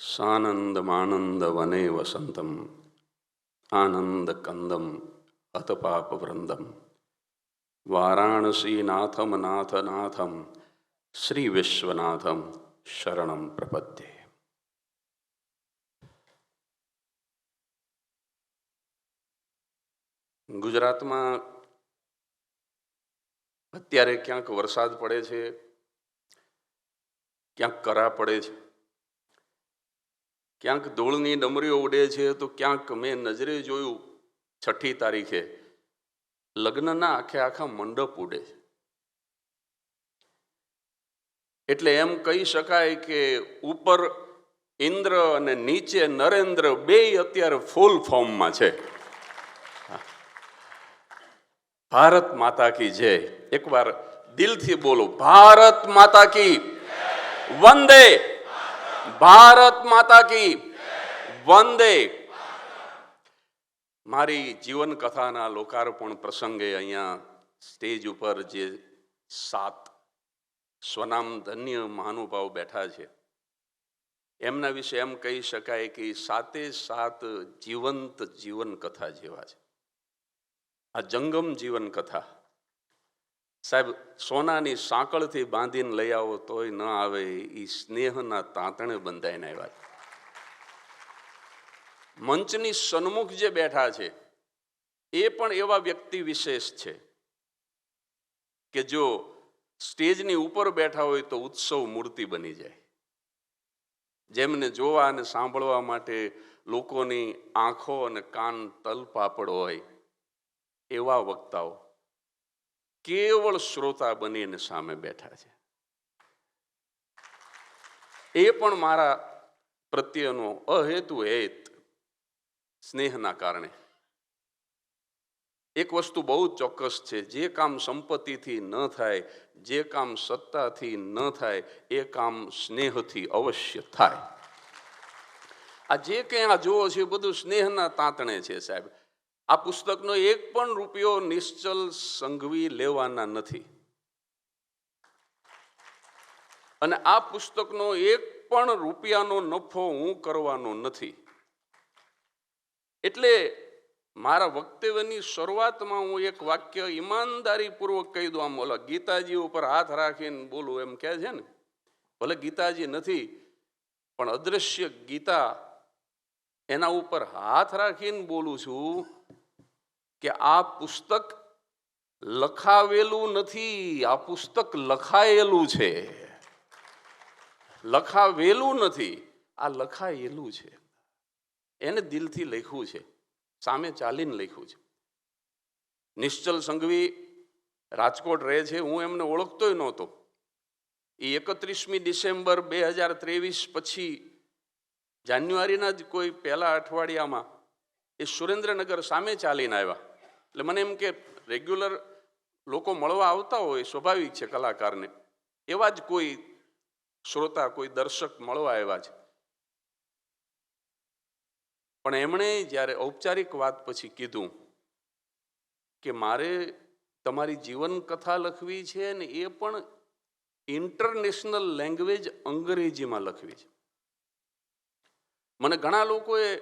સાનંદમાનંદ વને વસંતમ આનંદ કંદમ અતપાપ વૃંદમ વારાણસી નાથમ નાથ નાથમ શ્રી વિશ્વનાથમ શરણમ પ્રપદ્યે ગુજરાતમાં અત્યારે ક્યાંક વરસાદ પડે છે, ક્યાંક કરા પડે છે. ક્યાંક ધૂળની ડમરીઓ ઉડે છે તો ક્યાંક મેં નજરે જોયું છઠ્ઠી તારીખે લગ્નના આખે આખા મંડપ ઉડે છે. એટલે એમ કહી શકાય કે ઉપર ઇન્દ્ર અને નીચે નરેન્દ્ર બે અત્યારે ફૂલ ફોર્મમાં છે. ભારત માતા કી જય. એકવાર દિલથી બોલો, ભારત માતા કી વંદે ભારત માતા કી. વંદે. મારી જીવન કથાના લોકાર્પણ પ્રસંગે અહીંયા સ્ટેજ ઉપર જે સાત સ્વનામ ધન્ય મહાનુભાવ બેઠા છે, એમના વિશે એમ કહી શકાય કે સાતે સાત જીવંત જીવન કથા જેવા છે. આ જંગમ જીવન કથા સાહેબ, સોનાની સાંકળથી બાંધીને લઈ આવો તોય ન આવે એ સ્નેહના તાંતણે બંધાઈને આવ્યા મંચની સન્મુખ જે બેઠા છે, એ પણ એવા વ્યક્તિ વિશેષ છે કે જો સ્ટેજની ઉપર બેઠા હોય તો ઉત્સવ મૂર્તિ બની જાય. જેમને જોવા અને સાંભળવા માટે લોકોની આંખો અને કાન તલપાપડ હોય એવા વક્તાઓ. કેવળ શ્રોતા બનીને સામે બેઠા છે. એ પણ મારા પ્રત્યેનો અહેતુ હેત સ્નેહના કારણે. એક વસ્તુ બહુ ચોક્કસ છે, જે કામ સંપત્તિથી ન થાય, જે કામ સત્તાથી ન થાય, એ કામ સ્નેહથી અવશ્ય થાય. આ જે કંઈ આ જુઓ છે બધું સ્નેહના તાંતણે છે સાહેબ. આ પુસ્તકનો એક પણ રૂપિયો નિશ્ચલ સંઘવી લેવાના નથી. અને આ પુસ્તકનો એક પણ રૂપિયાનો નફો હું કરવાનો નથી. એટલે મારા વક્તવ્યની શરૂઆતમાં હું એક વાક્ય ઈમાનદારીપૂર્વક કહી દઉં આમ, ઓલા ગીતાજી ઉપર હાથ રાખીને બોલું, એમ કહે છે ને. ભલે ગીતાજી નથી, પણ અદૃશ્ય ગીતા એના ઉપર હાથ રાખીને બોલું છું કે આ પુસ્તક લખાવેલું નથી, આ પુસ્તક લખાયેલું છે. લખાવેલું નથી, આ લખાયેલું છે. એને દિલથી લખ્યું છે, સામે ચાલીને લખ્યું છે. નિશ્ચલ સંઘવી રાજકોટ રહે છે, હું એમને ઓળખતોય નહોતો. એ એકત્રીસમી ડિસેમ્બર બે હજાર ત્રેવીસ પછી જાન્યુઆરીના જ કોઈ પહેલા અઠવાડિયામાં એ સુરેન્દ્રનગર સામે ચાલીને આવ્યા. એટલે મને એમ કે રેગ્યુલર લોકો મળવા આવતા હોય સ્વાભાવિક છે કલાકારને. એવા જ કોઈ શ્રોતા, કોઈ દર્શક મળવા આવ્યા છે. પણ એમણે જ્યારે ઔપચારિક વાત પછી કીધું કે મારે તમારી જીવન કથા લખવી છે ને એ પણ ઇન્ટરનેશનલ લેંગ્વેજ અંગ્રેજીમાં લખવી છે. મને ઘણા લોકોએ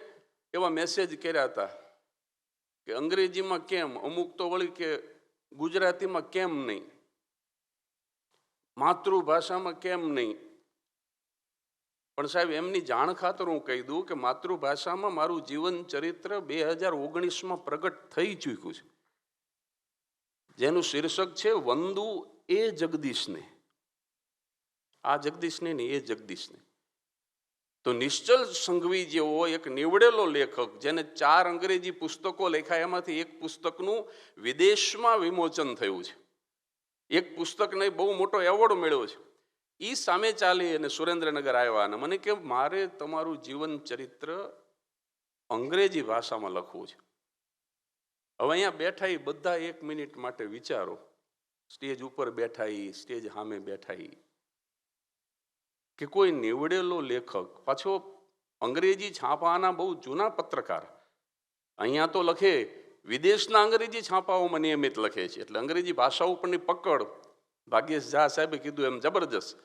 એવા મેસેજ કર્યા હતા કે અંગ્રેજીમાં કેમ? અમુક તો વળી કે ગુજરાતીમાં કેમ નહીં? માતૃભાષામાં કેમ નહીં? પણ સાહેબ, એમની જાણ ખાતર હું કહી દઉં કે માતૃભાષામાં મારું જીવન ચરિત્ર બે હજાર ઓગણીસમાં પ્રગટ થઈ ચૂક્યું છે. જેનું શીર્ષક છે, વંદુ એ જગદીશને. આ જગદીશને ને એ જગદીશને. તો નિશ્ચલ સંઘવી જેવો એક નીવડેલો લેખક, જેને ચાર અંગ્રેજી પુસ્તકો લખ્યા, એમાંથી એક પુસ્તકનું વિદેશમાં વિમોચન થયું છે. એક પુસ્તકને બહુ મોટો એવોર્ડ મેળવ્યો છે. એ સામે ચાલી અને સુરેન્દ્રનગર આવ્યા અને મને કે, મારે તમારું જીવન ચરિત્ર અંગ્રેજી ભાષામાં લખવું છે. હવે અહીંયા બેઠા બધા એક મિનિટ માટે વિચારો. સ્ટેજ ઉપર બેઠા સ્ટેજ સામે બેઠા કે કોઈ નીવડેલો લેખક, પાછો અંગ્રેજી છાપાના બહુ જૂના પત્રકાર. અહીંયા તો લખે, વિદેશના અંગ્રેજી છાપાઓમાં નિયમિત લખે છે. એટલે અંગ્રેજી ભાષા ઉપરની પકડ, ભાગ્યેશ ઝા સાહેબે કીધું એમ જબરજસ્ત.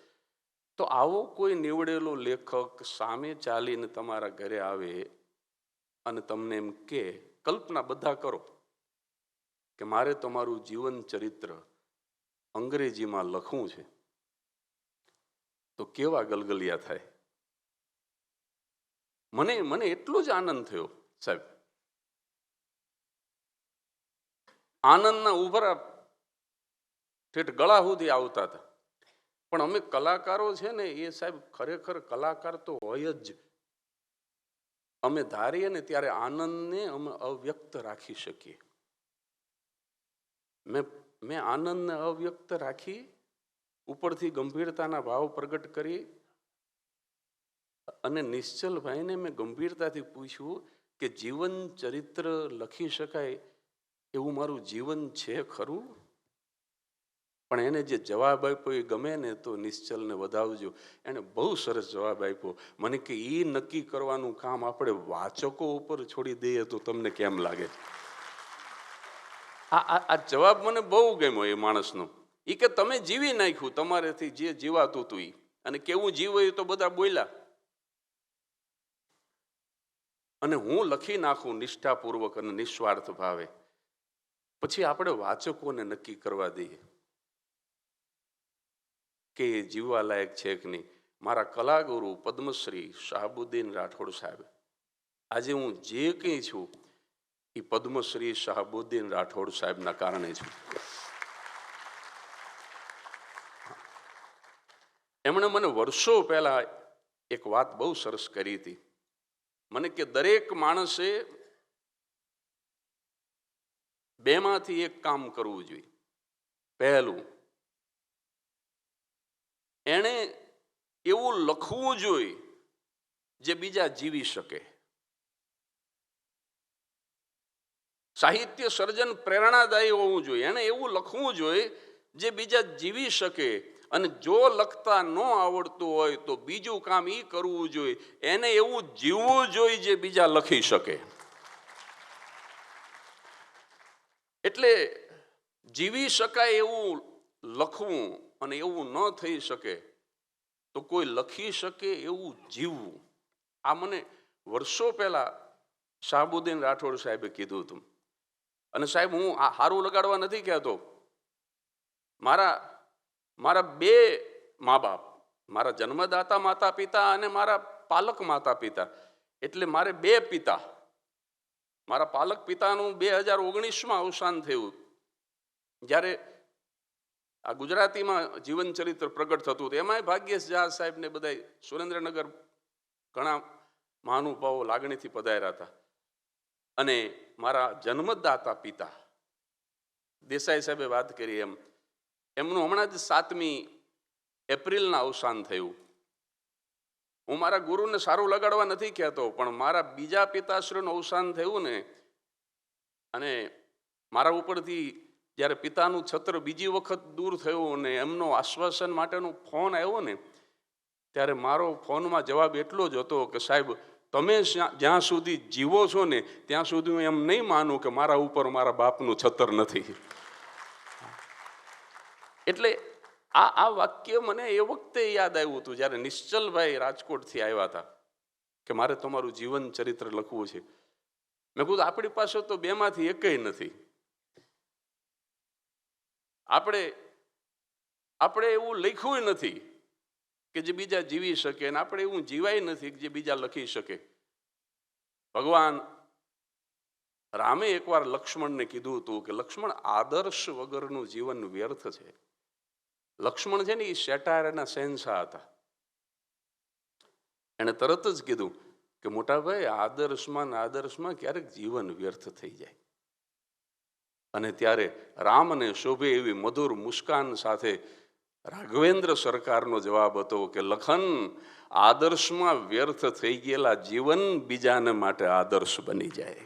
તો આવો કોઈ નીવડેલો લેખક સામે ચાલીને તમારા ઘરે આવે અને તમને એમ કે, કલ્પના બધા કરો કે મારે તમારું જીવન ચરિત્ર અંગ્રેજીમાં લખવું છે. તો કેવા ગલગલિયા થાય? મને મને એટલો જ આનંદ થયો, સાહેબ. આનંદના ઉભરા ઠેઠ ગળા સુધી આવતા હતા. પણ અમે કલાકારો છે ને, એ સાહેબ ખરેખર કલાકાર તો હોય જ. અમે ધારીએ ને ત્યારે આનંદને અમે અવ્યક્ત રાખી શકીએ. મેં મેં આનંદને અવ્યક્ત રાખી ઉપરથી ગંભીરતાના ભાવ પ્રગટ કરી અને નિશ્ચલભાઈને મેં ગંભીરતાથી પૂછ્યું કે જીવન ચરિત્ર લખી શકાય એવું મારું જીવન છે ખરું? પણ એને જે જવાબ આપ્યો એ ગમે ને તો નિશ્ચલને વધાવજો. એણે બહુ સરસ જવાબ આપ્યો. મને કે એ નક્કી કરવાનું કામ આપણે વાચકો ઉપર છોડી દઈએ તો તમને કેમ લાગે? આ જવાબ મને બહુ ગમ્યો એ માણસનો. એ કે તમે જીવી નાખ્યું તમારેથી જે જીવાતું હતું એ અને કેવું જીવ્યું તો બધા બોલ્યા. અને હું લખી નાખું નિષ્ઠાપૂર્વક અને નિસ્વાર્થ ભાવે. પછી આપણે વાચકોને નક્કી કરવા દઈએ કે એ જીવવા લાયક છે કે નહીં. મારા કલાગુરુ પદ્મશ્રી શાહબુદ્દીન રાઠોડ સાહેબ. આજે હું જે કંઈ છું એ પદ્મશ્રી શાહબુદ્દીન રાઠોડ સાહેબના કારણે છું. એમણે મને વર્ષો પહેલાં એક વાત બહુ સરસ કરી હતી. મને કે દરેક માણસે બેમાંથી એક કામ કરવું જોઈએ. પહેલું, એણે એવું લખવું જોઈએ જે બીજા જીવી શકે. સાહિત્ય સર્જન પ્રેરણાદાયી હોવું જોઈએ. એણે એવું લખવું જોઈએ જે બીજા જીવી શકે. અને જો લખતા ન આવડતું હોય તો બીજું કામ એ કરવું જોઈએ. એને એવું જીવવું જોઈએ જે બીજા લખી શકે. એટલે જીવી શકાય એવું લખવું અને એવું ન થઈ શકે તો કોઈ લખી શકે એવું જીવવું. આ મને વર્ષો પહેલાં શાહબુદ્દીન રાઠોડ સાહેબે કીધું હતું. અને સાહેબ, હું આ હારું લગાડવા નથી કહેતો. મારા મારા બે મા બાપ, મારા જન્મદાતા માતા પિતા અને મારા પાલક માતા પિતા એટલે મારે બે પિતા. મારા પાલક પિતાનું બે હજાર ઓગણીસમાં અવસાન થયું. જ્યારે આ ગુજરાતીમાં જીવન ચરિત્ર પ્રગટ થતું હતું, એમાંય ભાગ્યેશ ઝા સાહેબને બધા સુરેન્દ્રનગર ઘણા મહાનુભાવો લાગણીથી પધાર્યા હતા. અને મારા જન્મદાતા પિતા, દેસાઈ સાહેબે વાત કરી એમ એમનું હમણાં જ સાતમી એપ્રિલના અવસાન થયું. હું મારા ગુરુને સારું લગાડવા નથી કહેતો, પણ મારા બીજા પિતાશ્રીનું અવસાન થયું ને, અને મારા ઉપરથી જ્યારે પિતાનું છત્ર બીજી વખત દૂર થયું ને એમનો આશ્વાસન માટેનો ફોન આવ્યો ને, ત્યારે મારો ફોનમાં જવાબ એટલો જ હતો કે, સાહેબ, તમે જ્યાં સુધી જીવો છો ને, ત્યાં સુધી હું એમ નહીં માનું કે મારા ઉપર મારા બાપનું છત્ર નથી. એટલે આ આ વાક્ય મને એ વખતે યાદ આવ્યું હતું, જ્યારે નિશ્ચલભાઈ રાજકોટથી આવ્યા હતા, કે મારે તમારું જીવન ચરિત્ર લખવું છે. મેં કીધું, આપણી પાસે તો બેમાંથી એકય નથી. આપણે આપણે એવું લખ્યું નથી કે જે બીજા જીવી શકે અને આપણે એવું જીવાય નથી કે જે બીજા લખી શકે. ભગવાન રામે એકવાર લક્ષ્મણને કીધું હતું કે, લક્ષ્મણ આદર્શ વગરનું જીવન વ્યર્થ છે. લક્ષ્મણ છે ને એ શેટારના શહેનશાહ હતા. એણે તરત જ કીધું કે મોટાભાઈ આદર્શમાં ને આદર્શમાં ક્યારેક જીવન વ્યર્થ થઈ જાય. અને ત્યારે રામને શોભે એવી મધુર મુસ્કાન સાથે રાઘવેન્દ્ર સરકારનો જવાબ હતો કે, લખન, આદર્શમાં વ્યર્થ થઈ ગયેલા જીવન બીજાને માટે આદર્શ બની જાય.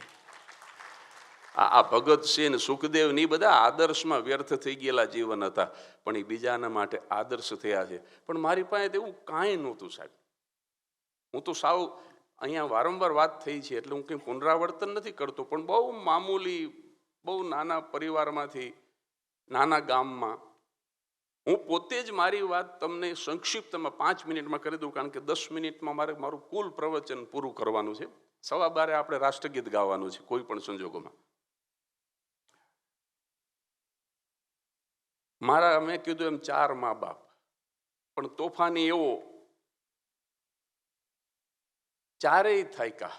આ ભગતસિંહ સુખદેવની બધા આદર્શમાં વ્યર્થ થઈ ગયેલા જીવન હતા. પણ એ બીજાના માટે આદર્શ થયા છે. પણ મારી પાસે એવું કાંઈ નહોતું સાહેબ. હું તો સાવ અહીંયા વારંવાર વાત થઈ છે એટલે હું કંઈ પુનરાવર્તન નથી કરતો. પણ બહુ મામૂલી, બહુ નાના પરિવારમાંથી, નાના ગામમાં, હું પોતે જ મારી વાત તમને સંક્ષિપ્તમાં પાંચ મિનિટમાં કરી દઉં, કારણ કે દસ મિનિટમાં મારે મારું કુલ પ્રવચન પૂરું કરવાનું છે. સવા બારે આપણે રાષ્ટ્રગીત ગાવાનું છે, કોઈ પણ સંજોગોમાં. મારા મેં કીધું એમ ચાર મા બાપ. પણ તોફાની એવો ચારેય થાયકા.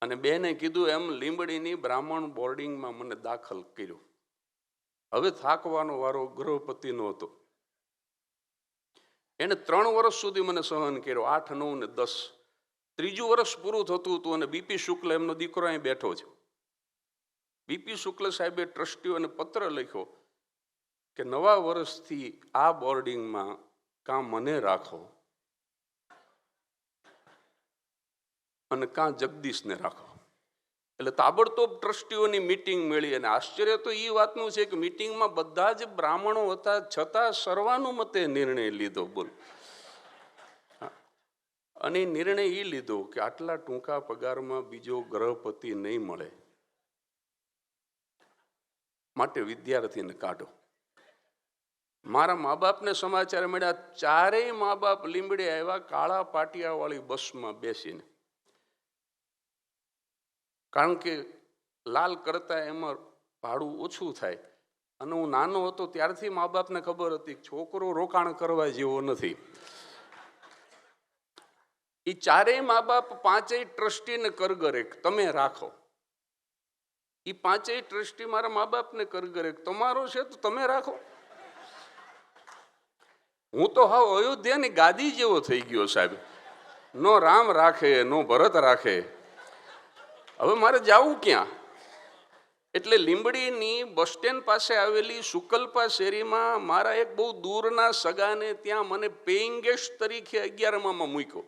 અને બેને કીધું એમ, લીંબડીની બ્રાહ્મણ બોર્ડિંગમાં મને દાખલ કર્યો. હવે થાકવાનો વારો ગૃહપતિનો હતો. એને ત્રણ વર્ષ સુધી મને સહન કર્યો, આઠ, નવ ને દસ. ત્રીજું વર્ષ પૂરું થતું હતું અને બીપી શુક્લ એમનો દીકરો અહીં બેઠો છે. બીપી શુક્લ સાહેબે ટ્રસ્ટીઓને પત્ર લખ્યો કે નવા વર્ષથી આ બોર્ડિંગમાં કાં મને રાખો અને કાં જગદીશને રાખો. એટલે તાબડતોબ ટ્રસ્ટીઓની મિટિંગ મળી અને આશ્ચર્ય તો એ વાતનું છે કે મિટિંગમાં બધા જ બ્રાહ્મણો હતા છતાં સર્વાનુમતે નિર્ણય લીધો, બોલ. અને નિર્ણય એ લીધો કે આટલા ટૂંકા પગારમાં બીજો ગ્રહપતિ નહીં મળે. માટે વિદ્યાર્થીને કાઢો. મારા મા બાપને સમાચાર મળ્યા, ચારેય મા બાપ લીમડે આવ્યા કાળા પાટિયાવાળી બસમાં બેસીને. કારણ કે લાલ કરતા એમાં ભાડું ઓછું થાય. અને હું નાનો હતો ત્યારથી મા બાપને ખબર હતી છોકરો રોકાણ કરવા જેવો નથી. એ ચારેય મા બાપ પાંચેય ટ્રસ્ટીને કરગરે તમે રાખો. એ પાંચેય ટ્રસ્ટી મારા મા બાપને કરગરે કરે. તમારો છે તો તમે રાખો. હું તો હાવ અયોધ્યાની ગાદી જેવો થઈ ગયો સાહેબ. નો રામ રાખે, નો ભરત રાખે. હવે મારે જવું ક્યાં? એટલે લીંબડીની બસ સ્ટેન્ડ પાસે આવેલી સુકલ્પા શેરીમાં મારા એક બહુ દૂરના સગાને ત્યાં મને પેઇંગ ગેસ્ટ તરીકે અગિયારમાં મૂક્યો.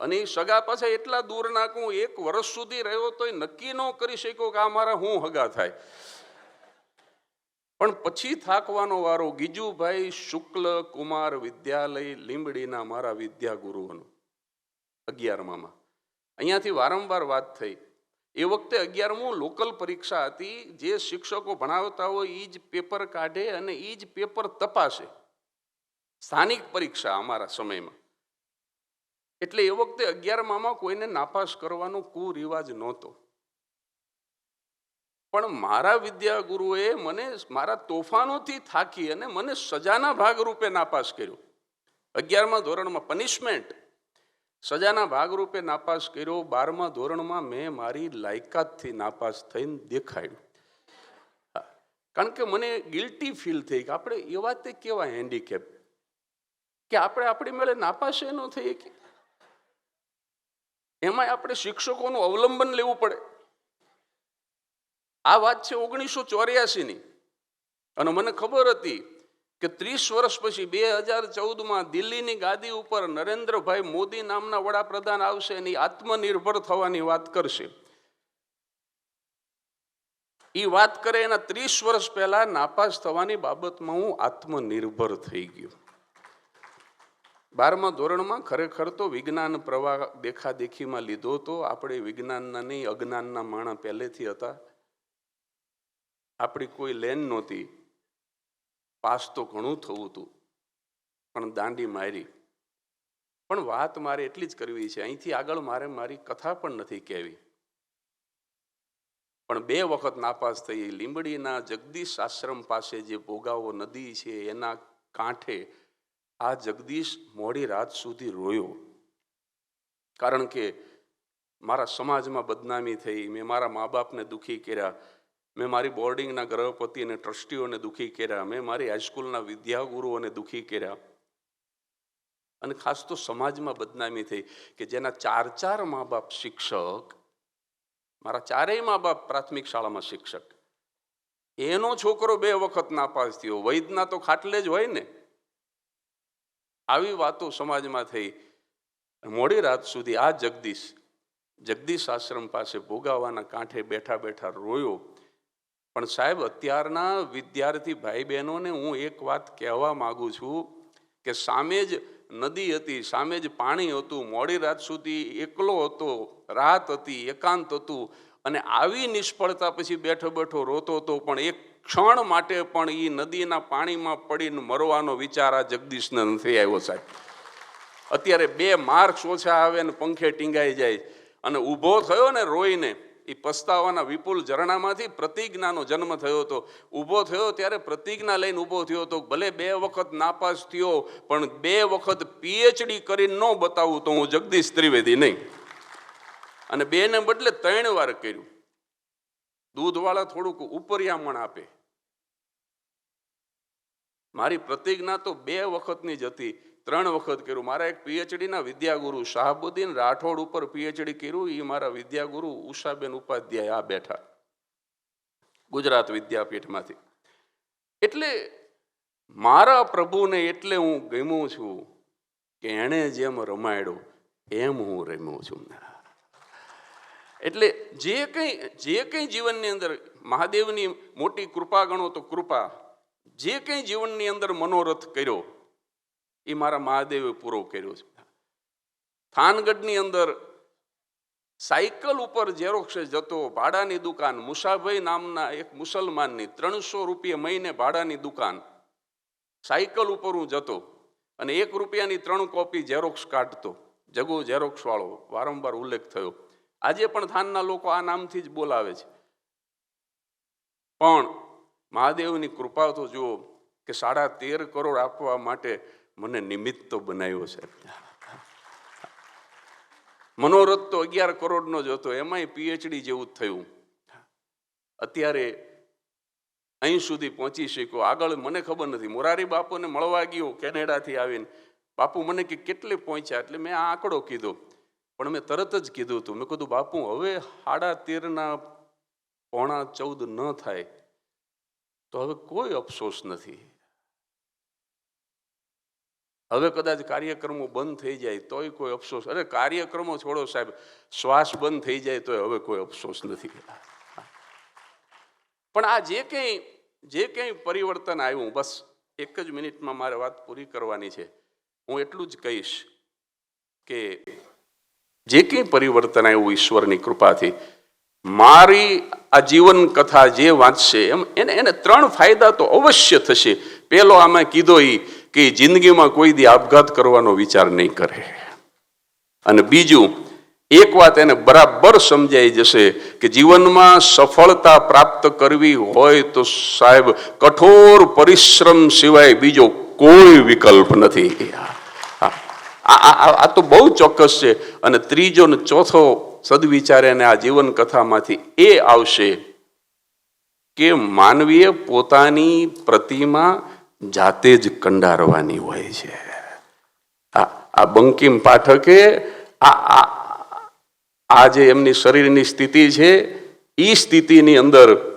અને એ સગા પાસે એટલા દૂર નાખું, એક વર્ષ સુધી રહ્યો તોય નક્કી ન કરી શક્યો કે આ મારા હું હગા થાય. પણ પછી થાકવાનો વારો, ગીજુભાઈ શુક્લ કુમાર વિદ્યાલય લીંબડીના મારા વિદ્યાગુરુઓનો અગિયારમાં અહીંયાથી વારંવાર વાત થઈ. એ વખતે અગિયારમું લોકલ પરીક્ષા હતી, જે શિક્ષકો ભણાવતા હોય એ જ પેપર કાઢે અને એ જ પેપર તપાસે. સ્થાનિક પરીક્ષા અમારા સમયમાં. એટલે એ વખતે અગિયારમામાં કોઈને નાપાસ કરવાનો કુરિવાજ નહોતો. પણ મારા વિદ્યાગુરુએ મને મારા તોફાનોથી થાકી અને મને સજાના ભાગરૂપે નાપાસ કર્યો. અગિયારમા ધોરણમાં પનિશમેન્ટ. સજાના ભાગરૂપે નાપાસ કર્યો. બારમા ધોરણમાં મેં મારી લાયકાતથી નાપાસ થઈને દેખાડ્યું. કારણ કે મને ગિલ્ટી ફીલ થઈ કે આપણે એવા તે કેવા હેન્ડીકેપ કે આપણે આપણી મેળે નાપાસ એ ન થઈએ કે એમાંય આપણે શિક્ષકોનું અવલંબન લેવું પડે. આ વાત છે ઓગણીસો ચોર્યાસીની. અને મને ખબર હતી કે ત્રીસ વર્ષ પછી બે હજાર ચૌદમાં દિલ્હીની ગાદી ઉપર નરેન્દ્રભાઈ મોદી નામના વડાપ્રધાન આવશે એની આત્મનિર્ભર થવાની વાત કરશે. એ વાત કરે એના ત્રીસ વર્ષ પહેલા નાપાસ થવાની બાબતમાં હું આત્મનિર્ભર થઈ ગયો. બારમા ધોરણમાં ખરેખર તો વિજ્ઞાન પ્રવાહ દેખાદેખીમાં લીધો તો આપણે વિજ્ઞાનના નહીં, અજ્ઞાનના માણા પહેલેથી હતા. આપણી કોઈ લેન નહોતી. પાસ તો ઘણું થવું હતું, પણ દાંડી મારી. પણ વાત મારે એટલી જ કરવી છે, અહીંથી આગળ મારે મારી કથા પણ નથી કહેવી. પણ બે વખત નાપાસ થઈ, લીંબડીના જગદીશ આશ્રમ પાસે જે ભોગાવો નદી છે, એના કાંઠે આ જગદીશ મોડી રાત સુધી રોયો. કારણ કે મારા સમાજમાં બદનામી થઈ, મેં મારા મા બાપને દુઃખી કર્યા, મેં મારી બોર્ડિંગના ગર્ભપતિ અને ટ્રસ્ટીઓને દુઃખી કર્યા, મેં મારી હાઈસ્કૂલના વિદ્યાગુરુઓને દુઃખી કર્યા. અને ખાસ તો સમાજમાં બદનામી થઈ કે જેના ચાર ચાર મા બાપ શિક્ષક, મારા ચારેય મા બાપ પ્રાથમિક શાળામાં શિક્ષક. એનો છોકરો બે વખત નાપાસ થયો, વૈદના તો ખાટલે જ હોય ને. આવી વાતો સમાજમાં થઈ. મોડી રાત સુધી આ જગદીશ જગદીશ આશ્રમ પાસે ભોગાવાના કાંઠે બેઠા બેઠા રોયો. પણ સાહેબ, અત્યારના વિદ્યાર્થી ભાઈ બહેનોને હું એક વાત કહેવા માગું છું કે સામે જ નદી હતી, સામે જ પાણી હતું, મોડી રાત સુધી એકલો હતો, રાત હતી, એકાંત હતું. અને આવી નિષ્ફળતા પછી બેઠો બેઠો રોતો હતો, પણ એક ક્ષણ માટે પણ એ નદીના પાણીમાં પડીને મરવાનો વિચાર આ જગદીશને નથી આવ્યો સાહેબ. અત્યારે બે માર્ક્સ ઓછા આવે ને પંખે ટીંગાઈ જાય. અને ઊભો થયો ને રોઈને એ પસ્તાવાના વિપુલ ઝરણામાંથી પ્રતિજ્ઞાનો જન્મ થયો હતો. ઊભો થયો ત્યારે પ્રતિજ્ઞા લઈને ઊભો થયો હતો, ભલે બે વખત નાપાસ થયો, પણ બે વખત પીએચડી કરીને ન બતાવું તો હું જગદીશ ત્રિવેદી નહીં. અને બેને બદલે ત્રણ વાર કર્યું. દૂધવાળા થોડુંક ઉપરિયામણ આપે. મારી પ્રતિજ્ઞા તો બે વખતની જ હતી, ત્રણ વખત કર્યું. મારા એક પીએચડીના વિદ્યાગુરુ શાહબુદ્દીન રાઠોડ ઉપર પીએચડી કર્યું એ મારા વિદ્યાગુરુ ઉષાબેન ઉપાધ્યાય આ બેઠા ગુજરાત વિદ્યાપીઠમાંથી. એટલે મારા પ્રભુને એટલે હું ગમ્યો છું કે એણે જેમ રમાડ્યો, એમ હું રમ્યો છું. એટલે જે કંઈ જે કંઈ જીવનની અંદર મહાદેવની મોટી કૃપા ગણો તો કૃપા. જે કંઈ જીવનની અંદર મનોરથ કર્યો, એ મારા મહાદેવે પૂરો કર્યો છે. થાનગઢની અંદર સાયકલ ઉપર ઝેરોક્ષે જતો ભાડાની દુકાન, મુસાભાઈ નામના એક મુસલમાનની ત્રણસો રૂપિયા મહિને ભાડાની દુકાન, સાયકલ ઉપર હું જતો અને એક રૂપિયાની ત્રણ કોપી ઝેરોક્ષ કાઢતો. જગો ઝેરોક્ષ વાળો વારંવાર ઉલ્લેખ થયો. આજે પણ થાનના લોકો આ નામથી જ બોલાવે છે. પણ મહાદેવની કૃપા તો જુઓ કે સાડા તેર કરોડ આપવા માટે મને નિમિત્ત તો બનાવ્યો છે. મનોરથ તો અગિયાર કરોડનો જ હતો, એમાંય પીએચડી જેવું જ થયું. અત્યારે અહીં સુધી પહોંચી શક્યો. આગળ મને ખબર નથી. મોરારી બાપુને મળવા ગયો કેનેડાથી આવીને. બાપુ મને કે કેટલે પહોંચ્યા? એટલે મેં આ આંકડો કીધો. પણ મેં તરત જ કીધું હતું. મેં કીધું, બાપુ, હવે સાડા તેરના પોણા ચૌદ ન થાય તો હવે કોઈ અફસોસ નથી. હવે કદાચ કાર્યક્રમો બંધ થઈ જાય તોય કોઈ અફસોસ. અરે, કાર્યક્રમો છોડો સાહેબ. શ્વાસ બંધ થઈ જાય તોય હવે કોઈ અફસોસ નથી. પણ આ જે કંઈ જે કંઈ પરિવર્તન આવ્યું, બસ એક જ મિનિટમાં મારે વાત પૂરી કરવાની છે. હું એટલું જ કહીશ કે જે કંઈ પરિવર્તન આવ્યું ઈશ્વરની કૃપાથી, મારી આ જીવન કથા જે વાંચશે, એમ એને એને ત્રણ ફાયદા તો અવશ્ય થશે. પેલો આમાં કીધો એ કે જિંદગીમાં કોઈ દી આપઘાત કરવાનો વિચાર નહીં કરે. અને બીજું, એક વાત એને બરાબર સમજાઈ જશે કે જીવનમાં સફળતા પ્રાપ્ત કરવી હોય તો સાહેબ કઠોર પરિશ્રમ સિવાય બીજો કોઈ વિકલ્પ નથી. આ આ- આ તો બહુ ચોક્કસ છે. અને ત્રીજો ને ચોથો સદવિચાર એને આ જીવન કથામાંથી એ આવશે કે માનવીએ પોતાની પ્રતિમા જાતે જ કંડારવાની હોય છે. આ બંકિમ પાઠકે આ આ જે એમની શરીરની સ્થિતિ છે એ સ્થિતિની અંદર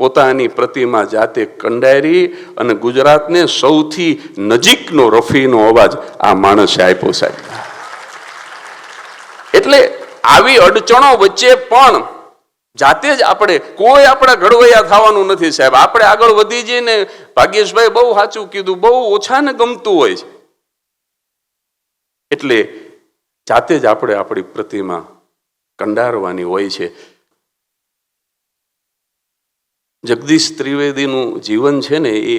પોતાની પ્રતિમા જાતે કંડારી અને ગુજરાતને સૌથી નજીકનો રફીનો અવાજ આ માણસે આપ્યો સાહેબ. એટલે આવી અડચણો વચ્ચે પણ જાતે જ આપણે, કોઈ આપણા ઘડવૈયા થવાનું નથી સાહેબ. આપણે આગળ વધી જઈએ ને ભાગ્યેશભાઈ બહુ સાચું કીધું, બહુ ઓછાને ગમતું હોય છે. એટલે જાતે જ આપણે આપણી પ્રતિમા કંડારવાની હોય છે. જગદીશ ત્રિવેદીનું જીવન છે ને એ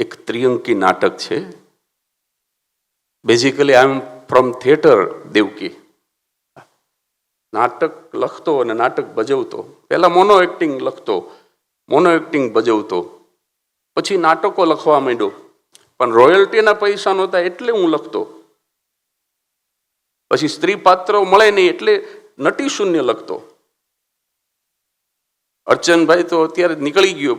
એક ત્રિઅંકી નાટક છે. Basically I am from theatre Devaki. નાટક લખતો અને નાટક ભજવતો. પહેલાં મોનો એક્ટિંગ લખતો મોનો એક્ટિંગ ભજવતો. પછી નાટકો લખવા માંડ્યો. પણ રોયલ્ટીના પૈસા નહોતા એટલે હું લખતો. પછી સ્ત્રી પાત્ર મળે નહીં એટલે નટી શૂન્ય લખતો. અર્ચનભાઈ તો અત્યારે નીકળી ગયો.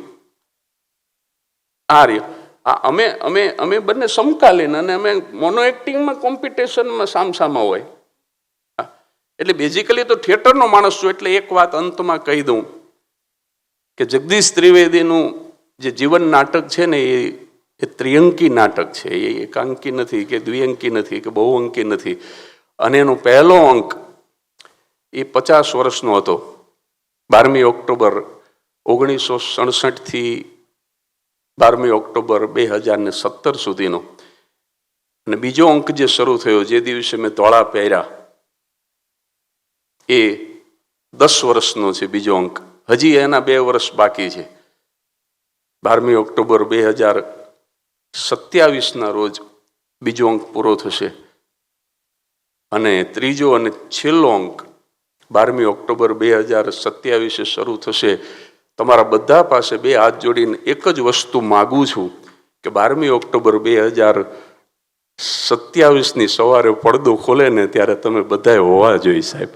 આ રહ્યો. અમે અમે અમે બંને સમકાલીન અને અમે મોનો એક્ટિંગમાં કોમ્પિટિશનમાં સામસામા હોય. એટલે બેઝિકલી તો થિયેટરનો માણસ છું એટલે એક વાત અંતમાં કહી દઉં કે જગદીશ ત્રિવેદીનું જે જીવન નાટક છે ને એ એ ત્રિઅંકી નાટક છે. એ એકાંકી નથી કે દ્વિઅંકી નથી કે બહુઅંકી નથી. અને એનો પહેલો અંક એ પચાસ વર્ષનો હતો. બારમી ઓક્ટોબર ઓગણીસો સડસઠથી બારમી ઓક્ટોબર બે હજાર ને સત્તર સુધીનો. અને બીજો અંક જે શરૂ થયો, જે દિવસે મેં ધોળા પહેર્યા, એ દસ વર્ષનો છે બીજો અંક. હજી એના બે વર્ષ બાકી છે. બારમી ઓક્ટોબર બે હજાર સત્યાવીસના રોજ બીજો અંક પૂરો થશે. અને ત્રીજો અને છેલ્લો અંક બારમી ઓક્ટોબર બે હજાર સત્યાવીસે શરૂ થશે. તમારા બધા પાસે બે હાથ જોડીને એક જ વસ્તુ માગું છું કે બારમી ઓક્ટોબર બે હજાર સત્યાવીસની સવારે પડદો ખોલે ને ત્યારે તમે બધાએ હોવા જોઈએ સાહેબ.